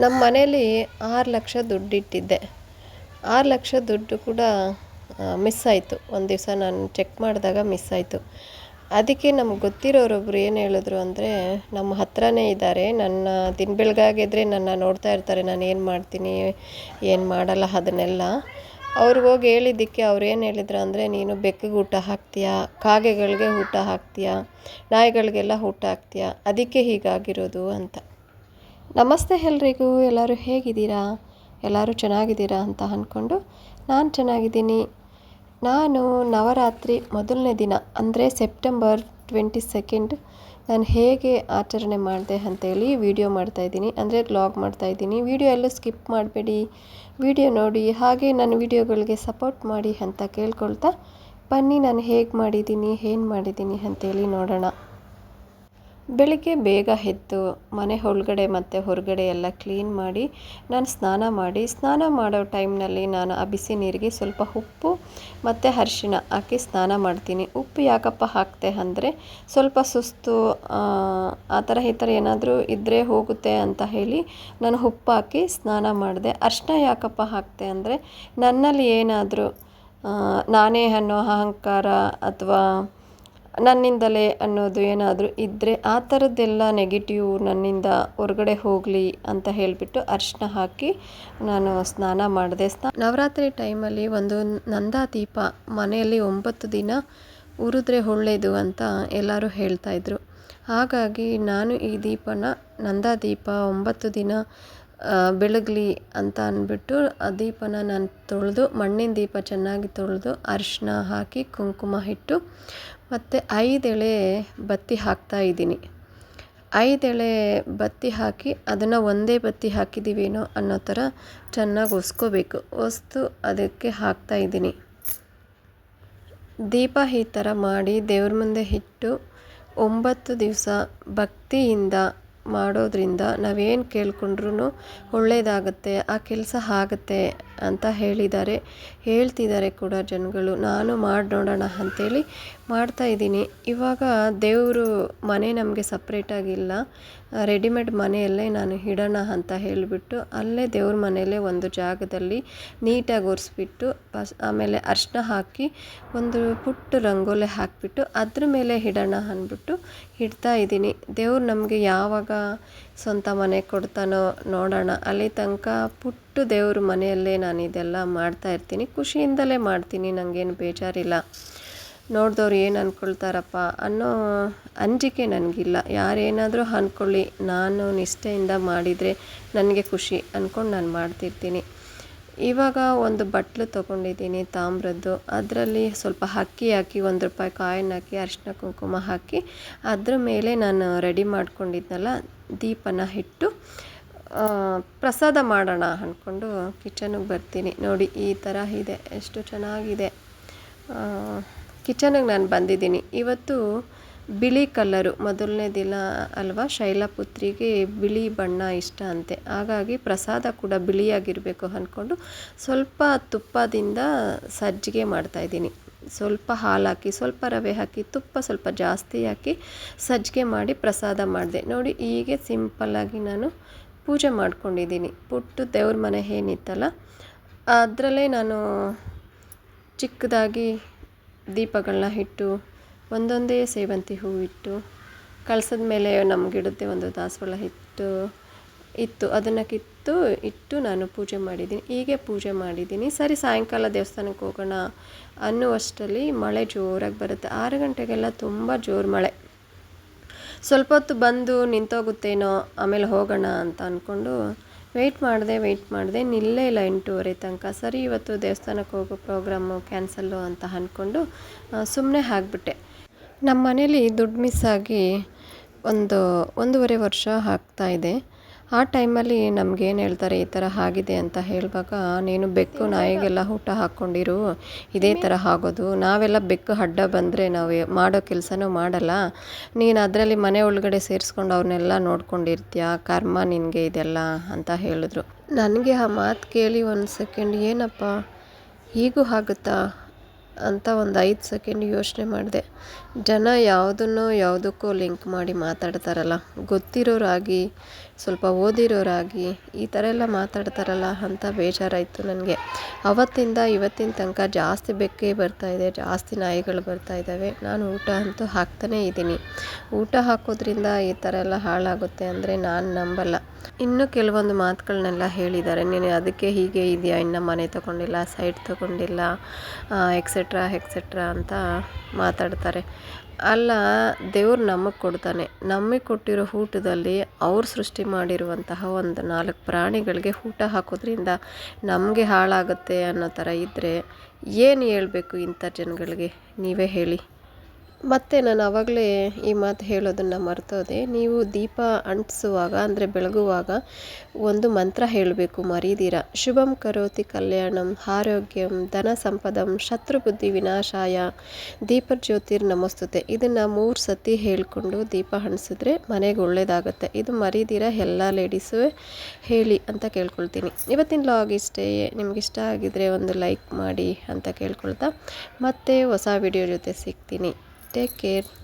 ನಮ್ಮ ಮನೇಲಿ ಆರು ಲಕ್ಷ ದುಡ್ಡಿಟ್ಟಿದ್ದೆ. ಆರು ಲಕ್ಷ ದುಡ್ಡು ಕೂಡ ಮಿಸ್ ಆಯಿತು. ಒಂದು ದಿವಸ ನಾನು ಚೆಕ್ ಮಾಡಿದಾಗ ಮಿಸ್ ಆಯಿತು. ಅದಕ್ಕೆ ನಮ್ಗೆ ಗೊತ್ತಿರೋರೊಬ್ರು ಏನು ಹೇಳಿದ್ರು ಅಂದರೆ ನಮ್ಮ ಹತ್ರನೇ ಇದ್ದಾರೆ ನನ್ನ ದಿನ ಬೆಳಗಾಗಿದ್ರೆ ನನ್ನ ನೋಡ್ತಾ ಇರ್ತಾರೆ, ನಾನು ಏನು ಮಾಡ್ತೀನಿ, ಏನು ಮಾಡಲ್ಲ ಅದನ್ನೆಲ್ಲ. ಅವ್ರಿಗೆ ಹೋಗಿ ಹೇಳಿದ್ದಕ್ಕೆ ಅವ್ರು ಏನು ಹೇಳಿದ್ರು ಅಂದರೆ, ನೀನು ಬೆಕ್ಕಿಗೆ ಊಟ ಹಾಕ್ತೀಯಾ, ಕಾಗೆಗಳಿಗೆ ಊಟ ಹಾಕ್ತೀಯಾ, ನಾಯಿಗಳಿಗೆಲ್ಲ ಊಟ ಹಾಕ್ತೀಯಾ, ಅದಕ್ಕೆ ಹೀಗಾಗಿರೋದು ಅಂತ. ನಮಸ್ತೆ ಎಲ್ರಿಗೂ, ಎಲ್ಲರೂ ಹೇಗಿದ್ದೀರಾ? ಎಲ್ಲರೂ ಚೆನ್ನಾಗಿದ್ದೀರಾ ಅಂತ ಅಂದ್ಕೊಂಡು ನಾನು ಚೆನ್ನಾಗಿದ್ದೀನಿ. ನಾನು ನವರಾತ್ರಿ ಮೊದಲನೇ ದಿನ, ಅಂದರೆ ಸೆಪ್ಟೆಂಬರ್ ಟ್ವೆಂಟಿ ಸೆಕೆಂಡ್, ನಾನು ಹೇಗೆ ಆಚರಣೆ ಮಾಡಿದೆ ಅಂತೇಳಿ ವಿಡಿಯೋ ಮಾಡ್ತಾಯಿದ್ದೀನಿ ಅಂದರೆ ವ್ಲಾಗ್ ಮಾಡ್ತಾಯಿದ್ದೀನಿ ವಿಡಿಯೋ ಎಲ್ಲೂ ಸ್ಕಿಪ್ ಮಾಡಬೇಡಿ. ವಿಡಿಯೋ ನೋಡಿ, ಹಾಗೆ ನನ್ನ ವಿಡಿಯೋಗಳಿಗೆ ಸಪೋರ್ಟ್ ಮಾಡಿ ಅಂತ ಕೇಳ್ಕೊಳ್ತಾ ಬನ್ನಿ, ನಾನು ಹೇಗೆ ಮಾಡಿದ್ದೀನಿ, ಏನು ಮಾಡಿದ್ದೀನಿ ಅಂತೇಳಿ ನೋಡೋಣ. ಬೆಳಿಗ್ಗೆ ಬೇಗ ಎದ್ದು ಮನೆ ಒಳಗಡೆ ಮತ್ತು ಹೊರಗಡೆ ಎಲ್ಲ ಕ್ಲೀನ್ ಮಾಡಿ ನಾನು ಸ್ನಾನ ಮಾಡಿ, ಸ್ನಾನ ಮಾಡೋ ಟೈಮ್ನಲ್ಲಿ ನಾನು ಆ ಬಿಸಿ ನೀರಿಗೆ ಸ್ವಲ್ಪ ಉಪ್ಪು ಮತ್ತು ಅರಿಶಿಣ ಹಾಕಿ ಸ್ನಾನ ಮಾಡ್ತೀನಿ. ಉಪ್ಪು ಯಾಕಪ್ಪ ಹಾಕ್ತೆ ಅಂದರೆ ಸ್ವಲ್ಪ ಸುಸ್ತು, ಆ ಥರ ಈ ಥರ ಏನಾದರೂ ಇದ್ದರೆ ಹೋಗುತ್ತೆ ಅಂತ ಹೇಳಿ ನಾನು ಉಪ್ಪು ಹಾಕಿ ಸ್ನಾನ ಮಾಡಿದೆ. ಅರಿಶಿಣ ಯಾಕಪ್ಪ ಹಾಕ್ತೆ ಅಂದರೆ ನನ್ನಲ್ಲಿ ಏನಾದರೂ ನಾನೇ ಅನ್ನೋ ಅಹಂಕಾರ ಅಥವಾ ನನ್ನಿಂದಲೇ ಅನ್ನೋದು ಏನಾದರೂ ಇದ್ದರೆ ಆ ಥರದ್ದೆಲ್ಲ ನೆಗೆಟಿವ್ ನನ್ನಿಂದ ಹೊರಗಡೆ ಹೋಗಲಿ ಅಂತ ಹೇಳಿಬಿಟ್ಟು ಅರಿಶಿನ ಹಾಕಿ ನಾನು ಸ್ನಾನ ಮಾಡಿದೆ. ಸ್ನಾ ನವರಾತ್ರಿ ಟೈಮಲ್ಲಿ ಒಂದು ನಂದಾ ದೀಪ ಮನೆಯಲ್ಲಿ ಒಂಬತ್ತು ದಿನ ಉರಿದ್ರೆ ಒಳ್ಳೆಯದು ಅಂತ ಎಲ್ಲರೂ ಹೇಳ್ತಾಯಿದ್ರು ಹಾಗಾಗಿ ನಾನು ಈ ದೀಪನ ನಂದಾ ದೀಪ ಒಂಬತ್ತು ದಿನ ಬೆಳಗಲಿ ಅಂತ ಅಂದ್ಬಿಟ್ಟು ಆ ದೀಪನ ನಾನು ತೊಳೆದು, ಮಣ್ಣಿನ ದೀಪ ಚೆನ್ನಾಗಿ ತೊಳೆದು ಅರಿಶಿನ ಹಾಕಿ ಕುಂಕುಮ ಇಟ್ಟು ಮತ್ತು ಐದೆಳೆ ಬತ್ತಿ ಹಾಕ್ತಾ ಇದ್ದೀನಿ. ಐದೆಳೆ ಬತ್ತಿ ಹಾಕಿ ಅದನ್ನು ಒಂದೇ ಬತ್ತಿ ಹಾಕಿದ್ದೀವೇನೋ ಅನ್ನೋ ಥರ ಚೆನ್ನಾಗಿ ಒಸ್ಕೋಬೇಕು. ಒಸ್ತು ಅದಕ್ಕೆ ಹಾಕ್ತಾ ಇದ್ದೀನಿ. ದೀಪ ಈ ಥರ ಮಾಡಿ ದೇವ್ರ ಮುಂದೆ ಇಟ್ಟು ಒಂಬತ್ತು ದಿವಸ ಭಕ್ತಿಯಿಂದ ಮಾಡೋದ್ರಿಂದ ನಾವೇನು ಕೇಳ್ಕೊಂಡ್ರೂ ಒಳ್ಳೆಯದಾಗತ್ತೆ ಆ ಕೆಲಸ ಆಗುತ್ತೆ. ಅಂತ ಹೇಳಿದ್ದಾರೆ. ಹೇಳ್ತಿದ್ದಾರೆ ಕೂಡ ಜನಗಳು. ನಾನು ಮಾಡಿ ನೋಡೋಣ ಅಂಥೇಳಿ ಮಾಡ್ತಾಯಿದ್ದೀನಿ ಇವಾಗ ದೇವರು ಮನೆ ನಮಗೆ ಸಪ್ರೇಟಾಗಿಲ್ಲ ರೆಡಿಮೇಡ್ ಮನೆಯಲ್ಲೇ ನಾನು ಇಡೋಣ ಅಂತ ಹೇಳಿಬಿಟ್ಟು ಅಲ್ಲೇ ದೇವ್ರ ಮನೆಯಲ್ಲೇ ಒಂದು ಜಾಗದಲ್ಲಿ ನೀಟಾಗಿ ಒರೆಸ್ಬಿಟ್ಟು ಪಸ್ ಆಮೇಲೆ ಅರ್ಶಿನ ಹಾಕಿ ಒಂದು ಪುಟ್ಟ ರಂಗೋಲೆ ಹಾಕಿಬಿಟ್ಟು ಅದ್ರ ಮೇಲೆ ಇಡೋಣ ಅಂದ್ಬಿಟ್ಟು ಇಡ್ತಾ ಇದ್ದೀನಿ. ದೇವ್ರು ನಮಗೆ ಯಾವಾಗ ಸ್ವಂತ ಮನೆ ಕೊಡ್ತಾನೋ ನೋಡೋಣ. ಅಲ್ಲಿ ತನಕ ಪುಟ್ಟು ದೇವ್ರ ಮನೆಯಲ್ಲೇ ನಾನು ಇದೆಲ್ಲ ಮಾಡ್ತಾ ಇರ್ತೀನಿ. ಖುಷಿಯಿಂದಲೇ ಮಾಡ್ತೀನಿ ನನಗೇನು ಬೇಜಾರಿಲ್ಲ. ನೋಡಿದವ್ರು ಏನು ಅಂದ್ಕೊಳ್ತಾರಪ್ಪ ಅನ್ನೋ ಅಂಜಿಕೆ ನನಗಿಲ್ಲ. ಯಾರೇನಾದರೂ ಅಂದ್ಕೊಳ್ಳಿ ನಾನು ನಿಷ್ಠೆಯಿಂದ ಮಾಡಿದರೆ ನನಗೆ ಖುಷಿ ಅಂದ್ಕೊಂಡು ನಾನು ಮಾಡ್ತಿರ್ತೀನಿ. ಇವಾಗ ಒಂದು ಬಟ್ಲು ತೊಗೊಂಡಿದ್ದೀನಿ ತಾಮ್ರದ್ದು. ಅದರಲ್ಲಿ ಸ್ವಲ್ಪ ಅಕ್ಕಿ ಹಾಕಿ, ಒಂದು ರೂಪಾಯಿ ಕಾಯಿನ್ ಹಾಕಿ ಅರಿಶಿನ ಕುಂಕುಮ ಹಾಕಿ, ಅದ್ರ ಮೇಲೆ ನಾನು ರೆಡಿ ಮಾಡ್ಕೊಂಡಿದ್ನಲ್ಲ, ದೀಪನ ಇಟ್ಟು ಪ್ರಸಾದ ಮಾಡೋಣ ಅಂದ್ಕೊಂಡು ಕಿಚನಿಗೆ ಬರ್ತೀನಿ. ನೋಡಿ, ಈ ಥರ ಇದೆ. ಎಷ್ಟು ಚೆನ್ನಾಗಿದೆ. ಕಿಚನಿಗೆ ನಾನು ಬಂದಿದ್ದೀನಿ. ಇವತ್ತು ಬಿಳಿ ಕಲ್ಲರು ಮೊದಲನೇ ದಿನ ಅಲ್ವಾ ಶೈಲಪುತ್ರಿಗೆ ಬಿಳಿ ಬಣ್ಣ ಇಷ್ಟ ಅಂತೆ. ಹಾಗಾಗಿ ಪ್ರಸಾದ ಕೂಡ ಬಿಳಿಯಾಗಿರಬೇಕು ಅಂದ್ಕೊಂಡು ಸ್ವಲ್ಪ ತುಪ್ಪದಿಂದ ಸಜ್ಜಿಗೆ ಮಾಡ್ತಾಯಿದ್ದೀನಿ ಸ್ವಲ್ಪ ಹಾಲು ಹಾಕಿ ಸ್ವಲ್ಪ ರವೆ ಹಾಕಿ, ತುಪ್ಪ ಸ್ವಲ್ಪ ಜಾಸ್ತಿ ಹಾಕಿ ಸಜ್ಜಿಗೆ ಮಾಡಿ ಪ್ರಸಾದ ಮಾಡಿದೆ. ನೋಡಿ, ಹೀಗೆ ಸಿಂಪಲ್ಲಾಗಿ ನಾನು ಪೂಜೆ ಮಾಡ್ಕೊಂಡಿದ್ದೀನಿ. ಪುಟ್ಟು ದೇವ್ರ ಮನೆ ಏನಿತ್ತಲ್ಲ, ಅದರಲ್ಲೇ ನಾನು ಚಿಕ್ಕದಾಗಿ ದೀಪಗಳನ್ನ ಇಟ್ಟು ಒಂದೊಂದೇ ಸೇವಂತಿ ಹೂ ಇಟ್ಟು ಕಳ್ಸದ ಮೇಲೆ ನಮಗಿಡುತ್ತೆ ಒಂದು ದಾಸವಾಳ ಇಟ್ಟು ಇತ್ತು. ಅದನ್ನು ಕಿತ್ತು ಇಟ್ಟು ನಾನು ಪೂಜೆ ಮಾಡಿದ್ದೀನಿ. ಹೀಗೆ ಪೂಜೆ ಮಾಡಿದ್ದೀನಿ. ಸರಿ, ಸಾಯಂಕಾಲ ದೇವಸ್ಥಾನಕ್ಕೆ ಹೋಗೋಣ ಅನ್ನುವಷ್ಟರಲ್ಲಿ ಮಳೆ ಜೋರಾಗಿ ಬರುತ್ತೆ. ಆರು ಗಂಟೆಗೆಲ್ಲ ತುಂಬ ಜೋರು ಮಳೆ. ಸ್ವಲ್ಪ ಹೊತ್ತು ಬಂದು ನಿಂತೋಗುತ್ತೇನೋ, ಆಮೇಲೆ ಹೋಗೋಣ ಅಂತ ಅಂದ್ಕೊಂಡು ವೆಯ್ಟ್ ಮಾಡಿದೆ ವೆಯ್ಟ್ ಮಾಡಿದೆ, ನಿಲ್ಲೇ ಇಲ್ಲ ಎಂಟೂವರೆ ತನಕ. ಸರಿ, ಇವತ್ತು ದೇವಸ್ಥಾನಕ್ಕೆ ಹೋಗೋ ಪ್ರೋಗ್ರಾಮು ಕ್ಯಾನ್ಸಲ್ಲು ಅಂತ ಅಂದ್ಕೊಂಡು ಸುಮ್ಮನೆ ಆಗಿಬಿಟ್ಟೆ ನಮ್ಮ ಮನೇಲಿ ದುಡ್ಡು ಮಿಸ್ ಆಗಿ ಒಂದು ಒಂದೂವರೆ ವರ್ಷ ಆಗ್ತಾಯಿದೆ ಆ ಟೈಮಲ್ಲಿ ನಮಗೇನು ಹೇಳ್ತಾರೆ, ಈ ಥರ ಆಗಿದೆ ಅಂತ ಹೇಳುವಾಗ, ನೀನು ಬೆಕ್ಕು ನಾಯಿಗೆಲ್ಲ ಊಟ ಹಾಕ್ಕೊಂಡಿರು, ಇದೇ ಥರ ಆಗೋದು. ನಾವೆಲ್ಲ ಬೆಕ್ಕು ಅಡ್ಡ ಬಂದರೆ ನಾವು ಮಾಡೋ ಕೆಲಸನೂ ಮಾಡಲ್ಲ. ನೀನು ಅದರಲ್ಲಿ ಮನೆ ಒಳಗಡೆ ಸೇರಿಸ್ಕೊಂಡು ಅವ್ರನ್ನೆಲ್ಲ ನೋಡ್ಕೊಂಡಿರ್ತೀಯ? ಕರ್ಮ ನಿನಗೆ ಇದೆಲ್ಲ ಅಂತ ಹೇಳಿದ್ರು. ನನಗೆ ಆ ಮಾತು ಕೇಳಿ ಒಂದು ಸೆಕೆಂಡ್ ಏನಪ್ಪ? ಹೀಗೂ ಆಗುತ್ತಾ? ಅಂತ ಒಂದು ಐದು ಸೆಕೆಂಡ್ ಯೋಚನೆ ಮಾಡಿದೆ. ಜನ ಯಾವುದನ್ನೋ ಯಾವುದಕ್ಕೋ ಲಿಂಕ್ ಮಾಡಿ ಮಾತಾಡ್ತಾರಲ್ಲ. ಗೊತ್ತಿರೋರಾಗಿ, ಸ್ವಲ್ಪ ಓದಿರೋರಾಗಿ ಈ ಥರ ಎಲ್ಲ ಮಾತಾಡ್ತಾರಲ್ಲ ಅಂತ ಬೇಜಾರಾಯಿತು ನನಗೆ. ಅವತ್ತಿಂದ ಇವತ್ತಿನ ತನಕ ಜಾಸ್ತಿ ಬೆಕ್ಕೆ ಬರ್ತಾಯಿದೆ ಜಾಸ್ತಿ ನಾಯಿಗಳು ಬರ್ತಾ ಇದ್ದಾವೆ ನಾನು ಊಟ ಅಂತೂ ಹಾಕ್ತಾನೇ ಇದ್ದೀನಿ. ಊಟ ಹಾಕೋದ್ರಿಂದ ಈ ಥರ ಎಲ್ಲ ಹಾಳಾಗುತ್ತೆ ಅಂದರೆ ನಾನು ನಂಬಲ್ಲ. ಇನ್ನೂ ಕೆಲವೊಂದು ಮಾತುಗಳನ್ನೆಲ್ಲ ಹೇಳಿದ್ದಾರೆ ನೀನು ಅದಕ್ಕೆ ಹೀಗೆ ಇದೆಯಾ? ಇನ್ನು ಮನೆ ತಗೊಂಡಿಲ್ಲ, ಸೈಟ್ ತಗೊಂಡಿಲ್ಲ ಎಕ್ಸೆಟ್ರಾ ಎಕ್ಸೆಟ್ರಾ ಎಕ್ಸೆಟ್ರಾ ಅಂತ ಮಾತಾಡ್ತಾರೆ. ಅಲ್ಲ, ದೇವ್ರು ನಮಗೆ ಕೊಡ್ತಾನೆ. ನಮಗೆ ಕೊಟ್ಟಿರೋ ಊಟದಲ್ಲಿ ಅವ್ರು ಸೃಷ್ಟಿ ಮಾಡಿರುವಂತಹ ಒಂದು ನಾಲ್ಕು ಪ್ರಾಣಿಗಳಿಗೆ ಊಟ ಹಾಕೋದ್ರಿಂದ ನಮಗೆ ಹಾಳಾಗುತ್ತೆ ಅನ್ನೋ ಥರ ಇದ್ದರೆ ಏನು ಹೇಳಬೇಕು ಇಂಥ ಜನಗಳಿಗೆ? ನೀವೇ ಹೇಳಿ. ಮತ್ತು ನಾನು ಆವಾಗಲೇ ಈ ಮಾತು ಹೇಳೋದನ್ನು ಮರ್ತೋದೆ. ನೀವು ದೀಪ ಅಂಟಿಸುವಾಗ ಅಂದರೆ ಬೆಳಗುವಾಗ ಒಂದು ಮಂತ್ರ ಹೇಳಬೇಕು, ಮರೀದಿರ. ಶುಭಂ ಕರೋತಿ ಕಲ್ಯಾಣಂ, ಆರೋಗ್ಯಂ, ಧನ ಸಂಪದಂ, ಶತ್ರು ಬುದ್ಧಿ ವಿನಾಶಾಯ ದೀಪ ಜ್ಯೋತಿರ್ ನಮಸ್ತುತೆ. ಇದನ್ನು ಮೂರು ಸತಿ ಹೇಳಿಕೊಂಡು ದೀಪ ಹಣಿಸಿದ್ರೆ ಮನೆಗೆ ಒಳ್ಳೆಯದಾಗುತ್ತೆ ಇದು ಮರೀದಿರ ಎಲ್ಲ ಲೇಡೀಸು ಹೇಳಿ ಅಂತ ಕೇಳ್ಕೊಳ್ತೀನಿ. ಇವತ್ತಿನ ಲಾಗ್ ಇಷ್ಟೇ. ನಿಮ್ಗೆ ಇಷ್ಟ ಆಗಿದ್ರೆ ಒಂದು ಲೈಕ್ ಮಾಡಿ ಅಂತ ಕೇಳ್ಕೊಳ್ತಾ ಮತ್ತೆ ಹೊಸ ವಿಡಿಯೋ ಜೊತೆ ಸಿಗ್ತೀನಿ. Take care.